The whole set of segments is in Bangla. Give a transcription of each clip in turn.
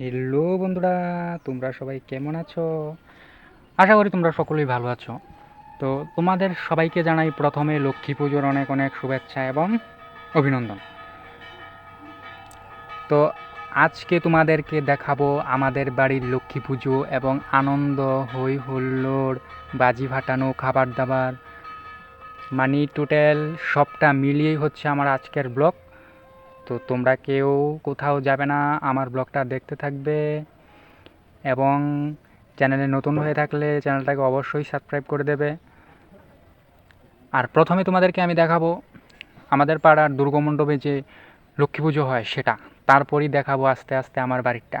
হ্যালো বন্ধুরা, তোমরা সবাই কেমন আছো? আশা করি তোমরা সকলেই ভালো আছো। তো তোমাদের সবাইকে জানাই প্রথমে লক্ষ্মী পুজোর অনেক অনেক শুভেচ্ছা এবং অভিনন্দন। তো আজকে তোমাদেরকে দেখাবো আমাদের বাড়ির লক্ষ্মী পুজো এবং আনন্দ হই হুল্লোড়, বাজি ফাটানো, খাবার দাবার। মানে টোটাল সবটা মিলিয়েই হচ্ছে আমার আজকের ব্লগ। তো তোমরা কেউ কোথাও যাবে না, আমার ব্লগটা দেখতে থাকবে এবং চ্যানেলে নতুন হয়ে থাকলে চ্যানেলটাকে অবশ্যই সাবস্ক্রাইব করে দেবে। আর প্রথমে তোমাদেরকে আমি দেখাবো আমাদের পাড়ার দুর্গমণ্ডপে যে লক্ষ্মী পুজো হয় সেটা, তারপরই দেখাবো আস্তে আস্তে আমার বাড়িটা।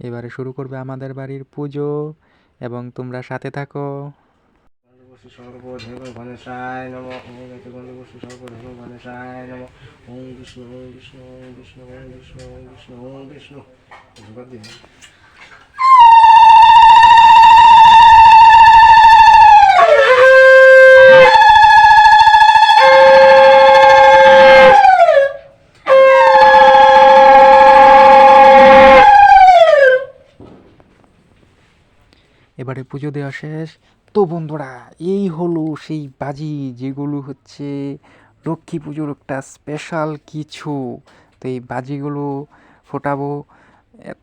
এবারে শুরু করবে আমাদের বাড়ির পুজো এবং তোমরা সাথে থাকো। সর্বদেব গণেশায় নম। ওম গণবসু সর্বধর্ম, গণেশায় নম। ওম বিষ্ণু ওম বিষ্ণু ওম বিষ্ণু ওম বিষ্ণু ওম বিষ্ণু এবারে পুজো দেওয়া শেষ। তো বন্ধুরা, এই হলো সেই বাজি যেগুলো হচ্ছে লক্ষ্মী পুজোর একটা স্পেশাল কিছু। তো এই বাজিগুলো ফোটাবো।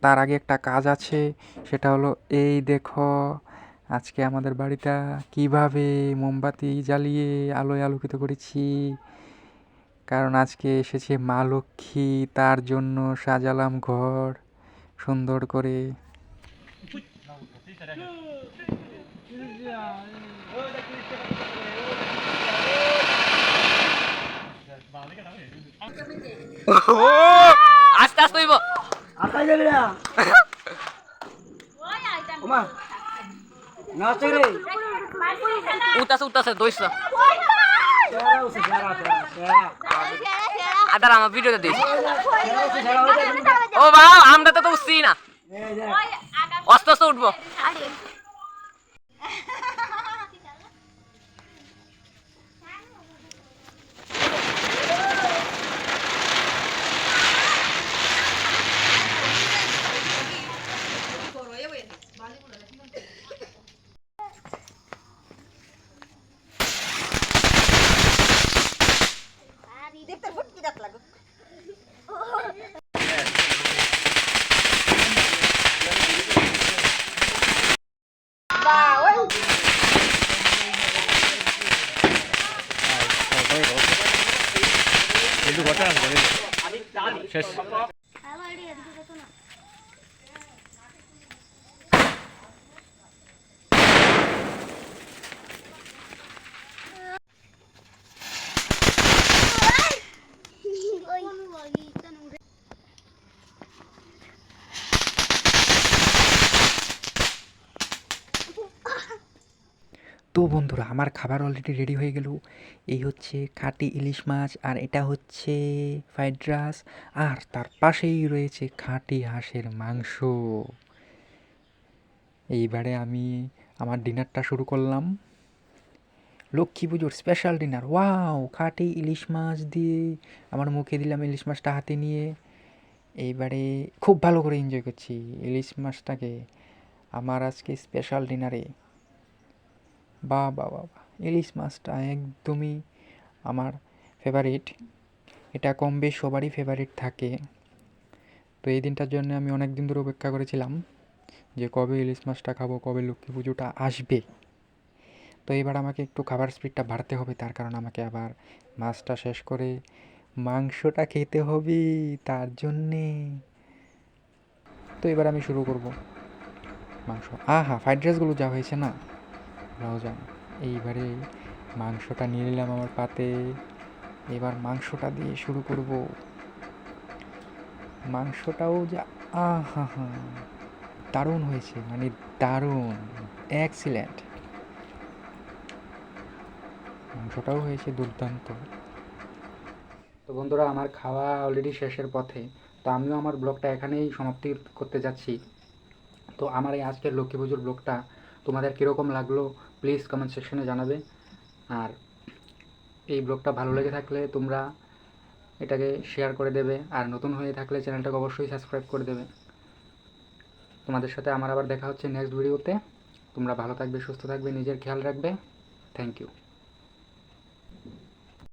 তার আগে একটা কাজ আছে, সেটা হলো, এই দেখো, আজকে আমাদের বাড়িটা কীভাবে মোমবাতি জ্বালিয়ে আলোয় আলোকিত করেছি। কারণ আজকে এসেছে মা লক্ষ্মী, তার জন্য সাজালাম ঘর সুন্দর করে। আস্তে আস্তে হইব আকাই যাবি না ওমা নাচে রে উঠতাছে উঠতাছে দইছ আদার আমার ভিডিওতে দিস। ও বাবা আমরা তো তো উঠছি না। এই দেখ আস্তে আসবে উঠবো তো বন্ধুরা, আমার খাবার অলরেডি রেডি হয়ে গেল। এই হচ্ছে খাঁটি ইলিশ মাছ আর এটা হচ্ছে ফ্রাইড রাইস আর তার পাশেই রয়েছে খাঁটি হাঁসের মাংস। এইবারে আমি আমার ডিনারটা শুরু করলাম। লক্ষ্মী পুজোর স্পেশাল ডিনার ওয়াও খাঁটি ইলিশ মাছ দিয়ে আমার মুখে দিলাম ইলিশ মাছটা হাতে নিয়ে। এইবারে খুব ভালো করে এনজয় করছি ইলিশ মাছটাকে। আমার আজকে স্পেশাল ডিনারে বা বা বা ইলিশ মাছটা একদমই আমার ফেভারিট এটা কম বেশ সবারই ফেভারিট থাকে। তো এই দিনটার জন্য আমি অনেক দিন ধরে অপেক্ষা করেছিলাম যে কবে ইলিশ মাছটা খাব, কবে লক্ষ্মী পুজোটা আসবে। তো এবার আমাকে একটু খাবার স্পিডটা বাড়তে হবে, তার কারণ আমাকে আবার মাছটা শেষ করে মাংসটা খেতে হবে, তার জন্যে। তো এবার আমি শুরু করব মাংস। আহা ফ্রাইড রাইসগুলো যা হয়েছে না। রাও যা এইবারে মাংসটা নিয়ে নিলাম আমার পাতে। এবার মাংসটা দিয়ে শুরু করব। মাংসটাও যা আহা হা, দারুণ হয়েছে মানে দারুণ এক্সিলেন্ট মাংসটাও হয়েছে দুর্দান্ত। তো বন্ধুরা, আমার খাওয়া অলরেডি শেষের পথে। তো আমিও আমার ব্লগটা এখানেই সমাপ্তি করতে যাচ্ছি। তো আমার এই আজকের লক্ষ্মী পুজোর ব্লগটা তোমাদের কীরকম লাগল প্লিজ কমেন্ট সেকশনে জানাবে। আর এই ব্লগটা ভালো লেগে থাকলে তোমরা এটাকে শেয়ার করে দেবে। আর নতুন হয়ে থাকলে চ্যানেলটাকে অবশ্যই সাবস্ক্রাইব করে দেবে। তোমাদের সাথে আমার আবার দেখা হচ্ছে নেক্সট ভিডিওতে তোমরা ভালো থাকবে, সুস্থ থাকবে, নিজের খেয়াল রাখবে। Thank you